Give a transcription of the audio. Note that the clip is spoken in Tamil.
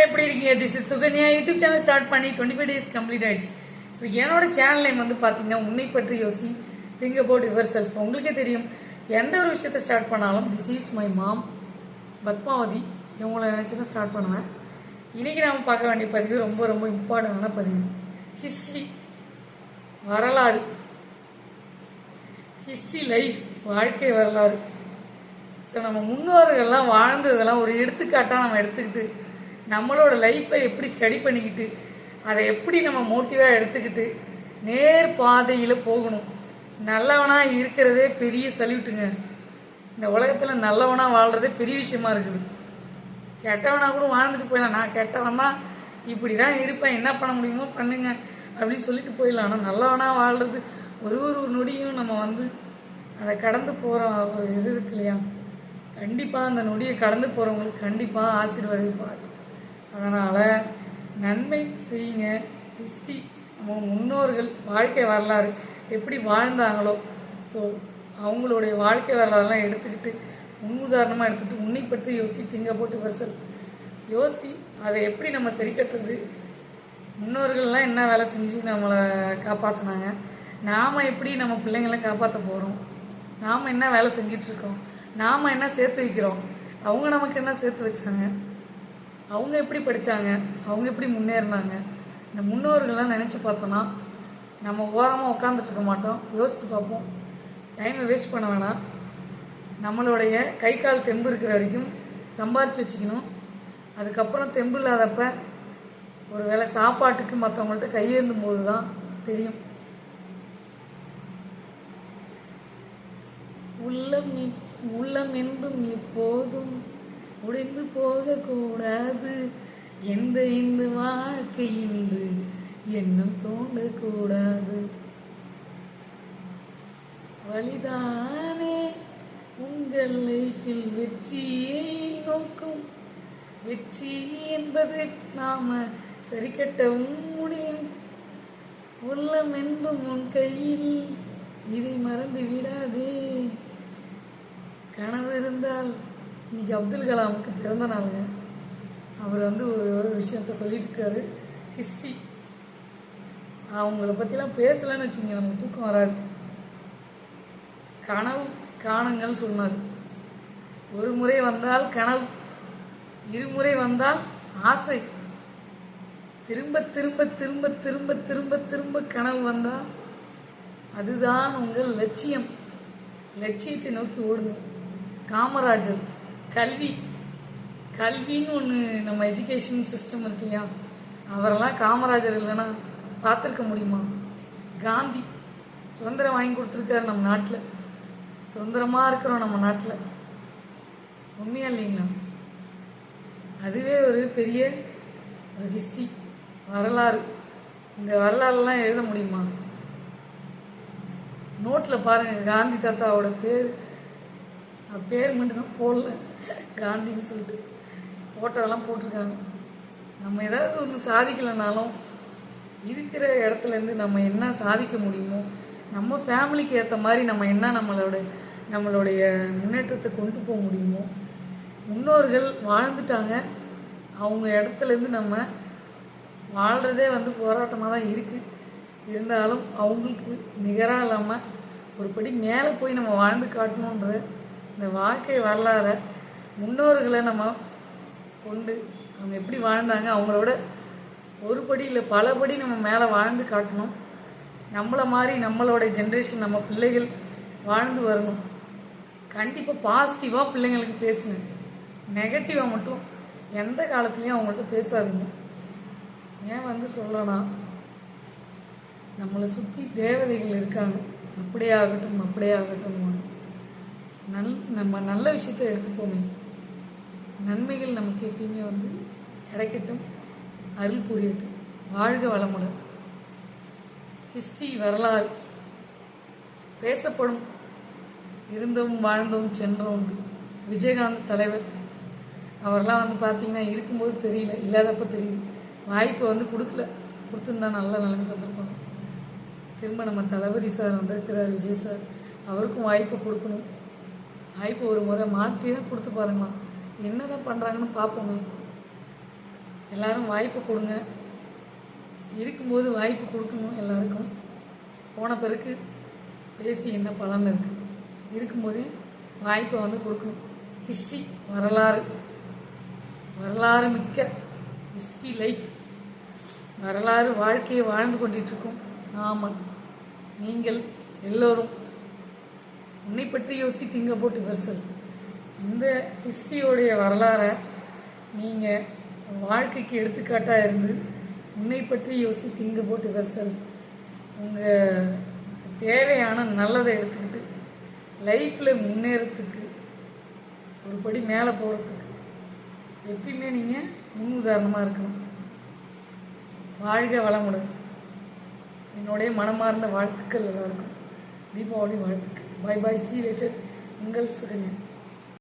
எல்லாரும் எப்படி இருக்கீங்க? This is Sukanya YouTube channel start பண்ணி டுவெண்ட்டி ஃபைவ் டேஸ் கம்ப்ளீட் ஆயிடுச்சு. ஸோ என்னோட சேனல் நேம் வந்து பார்த்தீங்கன்னா உன்னை பற்றி யோசி திங்க் அபவுட் யுவர் செல்ஃப் உங்களுக்கே தெரியும் எந்த ஒரு விஷயத்த ஸ்டார்ட் பண்ணாலும் this is my mom Padmavathi இவங்கள நினச்சி தான் ஸ்டார்ட் பண்ணுவேன். இன்றைக்கி நாம் பார்க்க வேண்டிய பதிவு ரொம்ப ரொம்ப இம்பார்ட்டண்டான பதிவு. ஹிஸ்ட்ரி வரலாறு. ஹிஸ்ட்ரி லைஃப் வாழ்க்கை வரலாறு. ஸோ நம்ம முன்னோர்கள்லாம் வாழ்ந்ததெல்லாம் ஒரு எடுத்துக்காட்டாக நம்ம எடுத்துக்கிட்டு நம்மளோட லைஃப்பை எப்படி ஸ்டடி பண்ணிக்கிட்டு அதை எப்படி நம்ம மோட்டிவாக எடுத்துக்கிட்டு நேர் பாதையில் போகணும். நல்லவனாக இருக்கிறதே பெரிய சல்யூட்டுங்க இந்த உலகத்தில் நல்லவனாக வாழ்கிறதே பெரிய விஷயமா இருக்குது. கெட்டவனாக கூட வாழ்ந்துட்டு போயிடலாம். நான் கெட்டவன் தான். இப்படி தான் இருப்பேன். என்ன பண்ண முடியுமோ பண்ணுங்க. அப்படின்னு சொல்லிட்டு போயிடலாம். ஆனால் நல்லவனாக வாழ்கிறது ஒரு ஒரு நொடியும் நம்ம வந்து அதை கடந்து போகிற ஒரு இது இருக்கு இல்லையா? கண்டிப்பாக அந்த நொடியை கடந்து போகிறவங்களுக்கு கண்டிப்பாக ஆசீர்வதிப்பார் அதனால் நன்மை செய்யுங்க. ஹிஸ்ட்ரி நம்ம முன்னோர்கள் வாழ்க்கை வரலாறு எப்படி வாழ்ந்தாங்களோ ஸோ அவங்களுடைய வாழ்க்கை வரலாறுலாம் எடுத்துக்கிட்டு முன்னுதாரணமாக எடுத்துக்கிட்டு உன்னை பற்றி யோசி திங்க போட்டு வரிசல். யோசி அதை எப்படி நம்ம சரி கட்டுறது? முன்னோர்கள்லாம் என்ன வேலை செஞ்சு நம்மளை காப்பாற்றினாங்க நாம் எப்படி நம்ம பிள்ளைங்களை காப்பாற்ற போகிறோம் நாம் என்ன வேலை செஞ்சிட்ருக்கோம் நாம் என்ன சேர்த்து வைக்கிறோம்? அவங்க நமக்கு என்ன சேர்த்து வச்சாங்க? அவங்க எப்படி படித்தாங்க அவங்க எப்படி முன்னேறினாங்க? இந்த முன்னோர்கள்லாம் நினச்சி பார்த்தோன்னா நம்ம ஓரமாக உட்காந்துட்டு இருக்க மாட்டோம். யோசித்து பார்ப்போம். டைமை வேஸ்ட் பண்ண வேணாம். நம்மளுடைய கை கால் தெம்பு இருக்கிற வரைக்கும் சம்பாரித்து வச்சுக்கணும். அதுக்கப்புறம் தெம்பு இல்லாதப்ப ஒரு வேளை சாப்பாட்டுக்கு மற்றவங்கள்ட்ட கையேந்தும் போது தான் தெரியும். உள்ளம் உள்ளம் என்றும் எப்போதும் உடைந்து போகக்கூடாது. எந்த இந்த வாழ்க்கை என்று எண்ணம் தோண்டக்கூடாது வழிதானே உங்கள் லைஃபில் வெற்றியை நோக்கும். வெற்றி என்பது நாம சரி கட்டவும் முடியும் உள்ளம் என்றும் உன் கையில் இதை மறந்து விடாதே. கனவு இருந்தால் இன்னைக்கு அப்துல் கலாமுக்கு பிறந்த நாளுங்க. அவர் வந்து ஒரு ஒரு விஷயத்த சொல்லியிருக்காரு. ஹிஸ்ட்ரி அவங்கள பற்றிலாம் பேசலன்னு வச்சுங்க நமக்கு தூக்கம் வராது. கனவு காணுங்கள் சொன்னார். ஒரு முறை வந்தால் கனவு. இருமுறை வந்தால் ஆசை. திரும்ப திரும்ப திரும்ப திரும்ப திரும்ப திரும்ப கனவு வந்தால் அதுதான் உங்கள் லட்சியம். லட்சியத்தை நோக்கி ஓடுங்க. காமராஜர். கல்வி. கல்வின்னு ஒன்று நம்ம எஜுகேஷன் சிஸ்டம் இருக்கு இல்லையா? அவரெல்லாம் காமராஜர் இல்லைன்னா பார்த்துருக்க முடியுமா? காந்தி சுதந்திரம் வாங்கி கொடுத்துருக்காரு நம்ம நாட்டில். சுதந்திரமாக இருக்கிறோம் நம்ம நாட்டில். உண்மையா இல்லைங்களா? அதுவே ஒரு பெரிய ஒரு ஹிஸ்ட்ரி வரலாறு. இந்த வரலாறுலாம் எழுத முடியுமா? நோட்டில் பாருங்கள் காந்தி தாத்தாவோட பேர். அது பேர் மட்டும்தான் போடல. காந்தின்னு சொல்லிட்டு. ஃபோட்டோலாம் போட்டிருக்காங்க. நம்ம ஏதாவது ஒன்று சாதிக்கலைனாலும் இருக்கிற இடத்துலேருந்து நம்ம என்ன சாதிக்க முடியுமோ நம்ம ஃபேமிலிக்கு ஏற்ற மாதிரி நம்ம என்ன நம்மளோட நம்மளுடைய முன்னேற்றத்தை கொண்டு போக முடியுமோ முன்னோர்கள் வாழ்ந்துட்டாங்க. அவங்க இடத்துலேருந்து நம்ம வாழ்கிறதே வந்து போராட்டமாக தான் இருக்குது இருந்தாலும் அவங்களுக்கு நிகராக இல்லாமல் ஒரு படி மேலே போய் நம்ம வாழ்ந்து காட்டணுன்ற இந்த வாழ்க்கை வரலாற முன்னோர்களை நம்ம கொண்டு அவங்க எப்படி வாழ்ந்தாங்க அவங்களோட ஒரு படி இல்லை பல படி நம்ம மேலே வாழ்ந்து காட்டணும். நம்மளை மாதிரி நம்மளோட ஜென்ரேஷன் நம்ம பிள்ளைகள் வாழ்ந்து வரணும். கண்டிப்பாக பாசிட்டிவாக பிள்ளைங்களுக்கு பேசுங்க. நெகட்டிவாக மட்டும் எந்த காலத்துலேயும் அவங்கள்ட்ட பேசாதீங்க. ஏன் வந்து சொல்லலாம் நம்மளை சுற்றி தேவதைகள் இருக்காங்க. அப்படியே ஆகட்டும் அப்படியே ஆகட்டும். நல் நம்ம நல்ல விஷயத்தை எடுத்துப்போமே. நன்மைகள் நமக்கு எப்பயுமே வந்து கிடைக்கட்டும் அருள் புரியட்டும் வாழ்க வளமுடன். ஹிஸ்ட்ரி வரலாறு. பேசப்படும். இருந்தோம் வாழ்ந்தோம் சென்றோம் விஜயகாந்த் தலைவர். அவரெல்லாம் வந்து பார்த்தீங்கன்னா இருக்கும்போது தெரியல இல்லாதப்ப தெரியுது. வாய்ப்பு வந்து கொடுக்கல. கொடுத்துருந்தா நல்ல நிலைமைக்கு வந்திருக்கணும் திரும்ப நம்ம தளபதி சார் வந்திருக்கிறார் விஜய் சார். அவருக்கும் வாய்ப்பு கொடுக்கணும். வாய்ப்பு ஒரு முறை மாற்றி தான் கொடுத்து பாருங்களாம் என்ன தான் பண்ணுறாங்கன்னு பார்ப்போமே. எல்லாரும் வாய்ப்பு கொடுங்க. இருக்கும்போது வாய்ப்பு கொடுக்கணும் எல்லாருக்கும். போன பிறகு பேசி என்ன பலன் இருக்கு. இருக்கும்போதே வாய்ப்பை வந்து கொடுக்கணும். ஹிஸ்ட்ரி வரலாறு. வரலாறு மிக்க ஹிஸ்ட்ரி லைஃப். வரலாறு வாழ்க்கையை வாழ்ந்து கொண்டிருக்கோம் நாம நீங்கள் எல்லோரும் பற்றி யோசி திங்க போட்டு பெருசல் இந்த ஹிஸ்ட்ரியோடைய வரலாறை நீங்கள் வாழ்க்கைக்கு எடுத்துக்காட்டாக இருந்து உன்னை பற்றி யோசி திங்க போட்டு பெருசல் உங்கள் தேவையான நல்லதை எடுத்துக்கிட்டு லைஃப்பில் முன்னேறத்துக்கு ஒரு படி மேலே போகிறதுக்கு எப்பயுமே நீங்கள் முன் உதாரணமாக இருக்கணும். வாழ்க வளமுடன். என்னுடைய மனமார்ந்த வாழ்த்துக்கள் எல்லாருக்கும். தீபாவளி வாழ்த்துக்கள். ബൈ ബൈ സി ലേറ്റർ നിങ്ങൾ സുകന്യ